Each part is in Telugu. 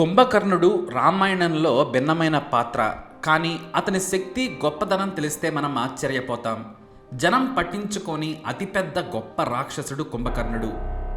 కుంభకర్ణుడు రామాయణంలో భిన్నమైన పాత్ర కానీ అతని శక్తి గొప్పదనం తెలిస్తే మనం ఆశ్చర్యపోతాం. జనం పట్టించుకొని అతిపెద్ద గొప్ప రాక్షసుడు కుంభకర్ణుడు.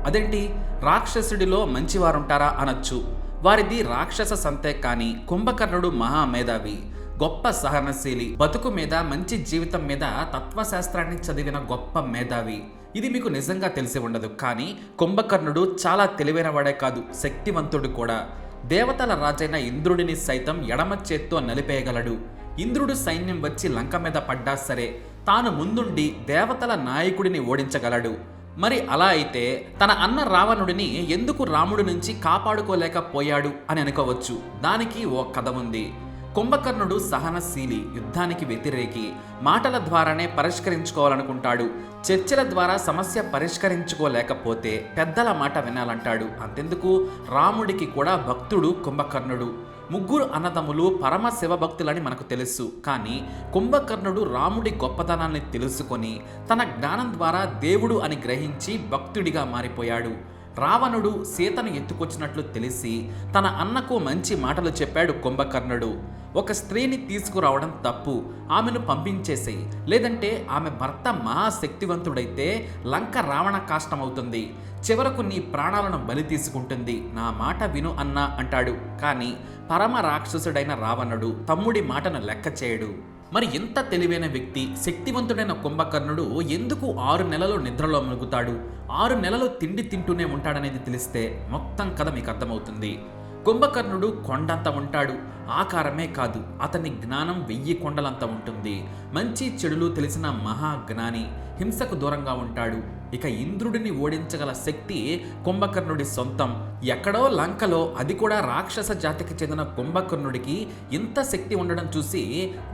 అదేంటి? రాక్షసుడిలో మంచివారుంటారా అనొచ్చు. వారిది రాక్షస సంతే కానీ కుంభకర్ణుడు మహామేధావి గొప్ప సహనశీలి బతుకు మీద మంచి జీవితం మీద తత్వశాస్త్రాన్ని చదివిన గొప్ప మేధావి. ఇది మీకు నిజంగా తెలిసి ఉండదు కానీ కుంభకర్ణుడు చాలా తెలివైనవాడే కాదు శక్తివంతుడు కూడా. దేవతల రాజైన ఇంద్రుడిని సైతం ఎడమ చేత్తో నలిపేయగలడు. ఇంద్రుడు సైన్యం వచ్చి లంక మీద పడ్డా సరే తాను ముందుండి దేవతల నాయకుడిని ఓడించగలడు. మరి అలా అయితే తన అన్న రావణుడిని ఎందుకు రాముడి నుంచి కాపాడుకోలేకపోయాడు అని అనుకోవచ్చు. దానికి ఓ కథ ఉంది. కుంభకర్ణుడు సహనశీలి యుద్ధానికి వ్యతిరేకి మాటల ద్వారానే పరిష్కరించుకోవాలనుకుంటాడు. చర్చల ద్వారా సమస్య పరిష్కరించుకోలేకపోతే పెద్దల మాట వినాలంటాడు. అంతెందుకు? రాముడికి కూడా భక్తుడు కుంభకర్ణుడు. ముగ్గురు అన్నదమ్ములు పరమ శివభక్తులని మనకు తెలుసు. కానీ కుంభకర్ణుడు రాముడి గొప్పతనాన్ని తెలుసుకొని తన జ్ఞానం ద్వారా దేవుడు అని గ్రహించి భక్తుడిగా మారిపోయాడు. రావణుడు సీతను ఎత్తుకొచ్చినట్లు తెలిసి తన అన్నకు మంచి మాటలు చెప్పాడు కుంభకర్ణుడు. ఒక స్త్రీని తీసుకురావడం తప్పు. ఆమెను పంపించేసేయి. లేదంటే ఆమె భర్త మహాశక్తివంతుడైతే లంక రావణ కాష్టమవుతుంది. చివరకు నీ ప్రాణాలను బలి తీసుకుంటుంది. నా మాట విను అన్నా అంటాడు. కానీ పరమ రాక్షసుడైన రావణుడు తమ్ముడి మాటను లెక్క చేయడు మరి ఎంత తెలివైన వ్యక్తి శక్తివంతుడైన కుంభకర్ణుడు ఎందుకు ఆరు నెలలు నిద్రలో మునుగుతాడు ఆరు నెలలు తిండి తింటూనే ఉంటాడనేది తెలిస్తే మొత్తం కథ మీకు అర్థమవుతుంది. కుంభకర్ణుడు కొండంత ఉంటాడు. ఆకారమే కాదు అతని జ్ఞానం వెయ్యి కొండలంత ఉంటుంది. మంచి చెడులు తెలిసిన మహాజ్ఞాని హింసకు దూరంగా ఉంటాడు. ఇక ఇంద్రుడిని ఓడించగల శక్తి కుంభకర్ణుడి సొంతం. ఎక్కడో లంకలో అది కూడా రాక్షస జాతికి చెందిన కుంభకర్ణుడికి ఇంత శక్తి ఉండడం చూసి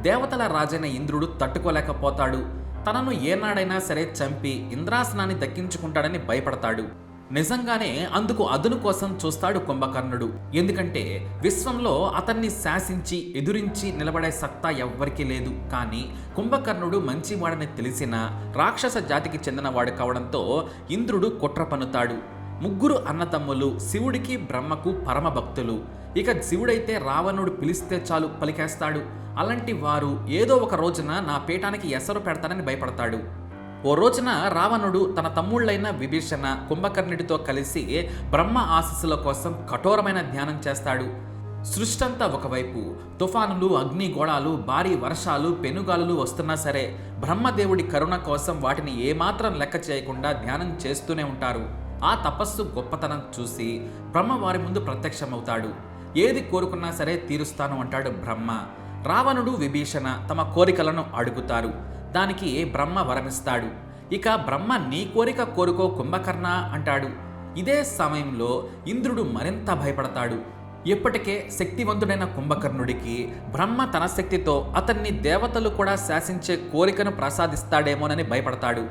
దేవతల రాజైన ఇంద్రుడు తట్టుకోలేకపోతాడు. తనను ఏనాడైనా సరే చంపి ఇంద్రాసనాన్ని దక్కించుకుంటాడని భయపడతాడు. నిజంగానే అందుకు అదును కోసం చూస్తాడు కుంభకర్ణుడు. ఎందుకంటే విశ్వంలో అతన్ని శాసించి ఎదురించి నిలబడే సత్తా ఎవ్వరికీ లేదు. కానీ కుంభకర్ణుడు మంచివాడని తెలిసిన రాక్షస జాతికి చెందినవాడు కావడంతో ఇంద్రుడు కుట్ర పన్నుతాడు. ముగ్గురు అన్నతమ్ములు శివుడికి బ్రహ్మకు పరమ భక్తులు. ఇక శివుడైతే రావణుడు పిలిస్తే చాలు పలికేస్తాడు. అలాంటి వారు ఏదో ఒక రోజున నా పీఠానికి ఎసరు పెడతానని భయపడతాడు. ఓ రోజున రావణుడు తన తమ్ముళ్ళైన విభీషణ కుంభకర్ణుడితో కలిసి బ్రహ్మ ఆశస్సుల కోసం కఠోరమైన ధ్యానం చేస్తాడు. సృష్టంతా ఒకవైపు తుఫానులు అగ్నిగోళాలు భారీ వర్షాలు పెనుగాలులు వస్తున్నా సరే బ్రహ్మదేవుడి కరుణ కోసం వాటిని ఏమాత్రం లెక్క చేయకుండా ధ్యానం చేస్తూనే ఉంటారు. ఆ తపస్సు గొప్పతనం చూసి బ్రహ్మ వారి ముందు ప్రత్యక్షమవుతాడు. ఏది కోరుకున్నా సరే తీరుస్తాను అంటాడు బ్రహ్మ. రావణుడు విభీషణ తమ కోరికలను అడుగుతారు. దానికి బ్రహ్మ వరమిస్తాడు. ఇక బ్రహ్మ నీ కోరిక కోరుకో కుంభకర్ణ అంటాడు. ఇదే సమయంలో ఇంద్రుడు మరింత భయపడతాడు. ఇప్పటికే శక్తివంతుడైన కుంభకర్ణుడికి బ్రహ్మ తన శక్తితో అతన్ని దేవతలు కూడా శాసించే కోరికను ప్రసాదిస్తాడేమోనని భయపడతాడు.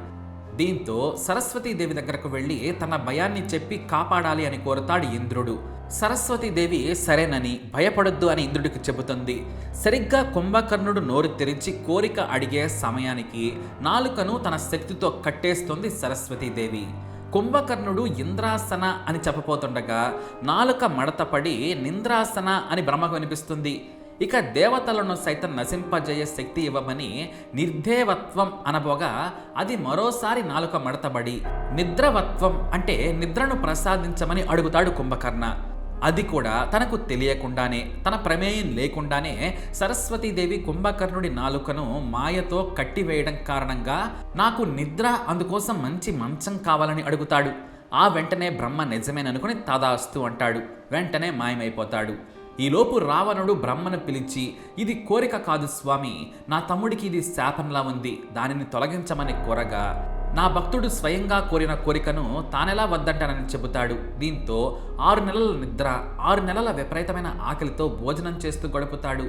దీంతో సరస్వతీదేవి దగ్గరకు వెళ్ళి తన భయాన్ని చెప్పి కాపాడాలి అని కోరుతాడు ఇంద్రుడు. సరస్వతీదేవి సరేనని భయపడొద్దు అని ఇంద్రుడికి చెబుతుంది. సరిగ్గా కుంభకర్ణుడు నోరు తెరిచి కోరిక అడిగే సమయానికి నాలుకను తన శక్తితో కట్టేస్తుంది సరస్వతీదేవి కుంభకర్ణుడు ఇంద్రాసన అని చెప్పబోతుండగా నాలుక మడతపడి నింద్రాసన అని బ్రహ్మకు వినిపిస్తుంది. ఇక దేవతలను సైతం నశింపజేయ శక్తి ఇవ్వమని నిర్దేవత్వం అనబోగా అది మరోసారి నాలుక మడతబడి నిద్రవత్వం అంటే నిద్రను ప్రసాదించమని అడుగుతాడు కుంభకర్ణ. అది కూడా తనకు తెలియకుండానే తన ప్రమేయం లేకుండానే సరస్వతీదేవి కుంభకర్ణుడి నాలుకను మాయతో కట్టివేయడం కారణంగా నాకు నిద్ర అందుకోసం మంచి మంచం కావాలని అడుగుతాడు. ఆ వెంటనే బ్రహ్మ నిజమేననుకుని తదాస్తు అంటాడు. వెంటనే మాయమైపోతాడు. ఈలోపు రావణుడు బ్రహ్మను పిలిచి ఇది కోరిక కాదు స్వామి. నా తమ్ముడికి ఇది శాపంలా ఉంది. దానిని తొలగించమని కోరగా నా భక్తుడు స్వయంగా కోరిన కోరికను తానెలా వద్దంటానని చెబుతాడు. దీంతో ఆరు నెలల నిద్ర ఆరు నెలల విపరీతమైన ఆకలితో భోజనం చేస్తూ గడుపుతాడు.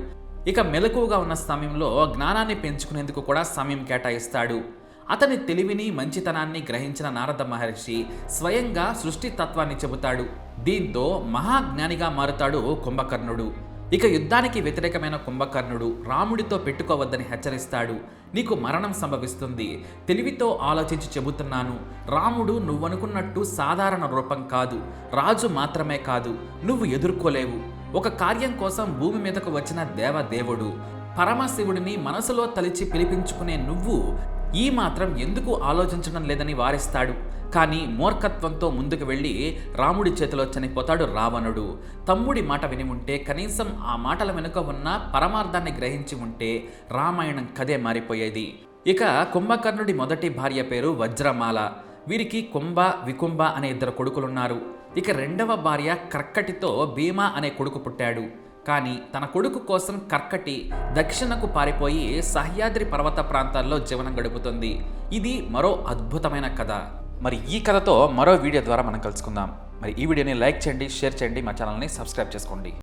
ఇక మెలకువగా ఉన్న సమయంలో జ్ఞానాన్ని పెంచుకునేందుకు కూడా సమయం కేటాయిస్తాడు. అతని తెలివిని మంచితనాన్ని గ్రహించిన నారద మహర్షి స్వయంగా సృష్టి తత్వాన్ని చెబుతాడు. దీంతో మహాజ్ఞానిగా మారుతాడు కుంభకర్ణుడు. ఇక యుద్ధానికి వ్యతిరేకమైన కుంభకర్ణుడు రాముడితో పెట్టుకోవద్దని హెచ్చరిస్తాడు. నీకు మరణం సంభవిస్తుంది. తెలివితో ఆలోచించి చెబుతున్నాను రాముడు నువ్వనుకున్నట్టు సాధారణ రూపం కాదు రాజు మాత్రమే కాదు నువ్వు ఎదుర్కోలేవు. ఒక కార్యం కోసం భూమి మీదకు వచ్చిన దేవదేవుడు పరమశివుడిని మనసులో తలిచి పిలిపించుకునే నువ్వు ఈ మాత్రం ఎందుకు ఆలోచించడం లేదని వారిస్తాడు. కానీ మూర్ఖత్వంతో ముందుకు వెళ్ళి రాముడి చేతిలో చనిపోతాడు రావణుడు. తమ్ముడి మాట విని ఉంటే కనీసం ఆ మాటల వెనుక ఉన్న పరమార్థాన్ని గ్రహించి ఉంటే రామాయణం కథే మారిపోయేది. ఇక కుంభకర్ణుడి మొదటి భార్య పేరు వజ్రమాల. వీరికి కుంభ వికుంభ అనే ఇద్దరు కొడుకులున్నారు. ఇక రెండవ భార్య కర్కటితో భీమా అనే కొడుకు పుట్టాడు. కానీ తన కొడుకు కోసం కర్కటి దక్షిణకు పారిపోయి సహ్యాద్రి పర్వత ప్రాంతాల్లో జీవనం గడుపుతుంది. ఇది మరో అద్భుతమైన కథ. మరి ఈ కథతో మరో వీడియో ద్వారా మనం కలుసుకుందాం. మరి ఈ వీడియోని లైక్ చేయండి షేర్ చేయండి మా ఛానల్ని సబ్స్క్రైబ్ చేసుకోండి.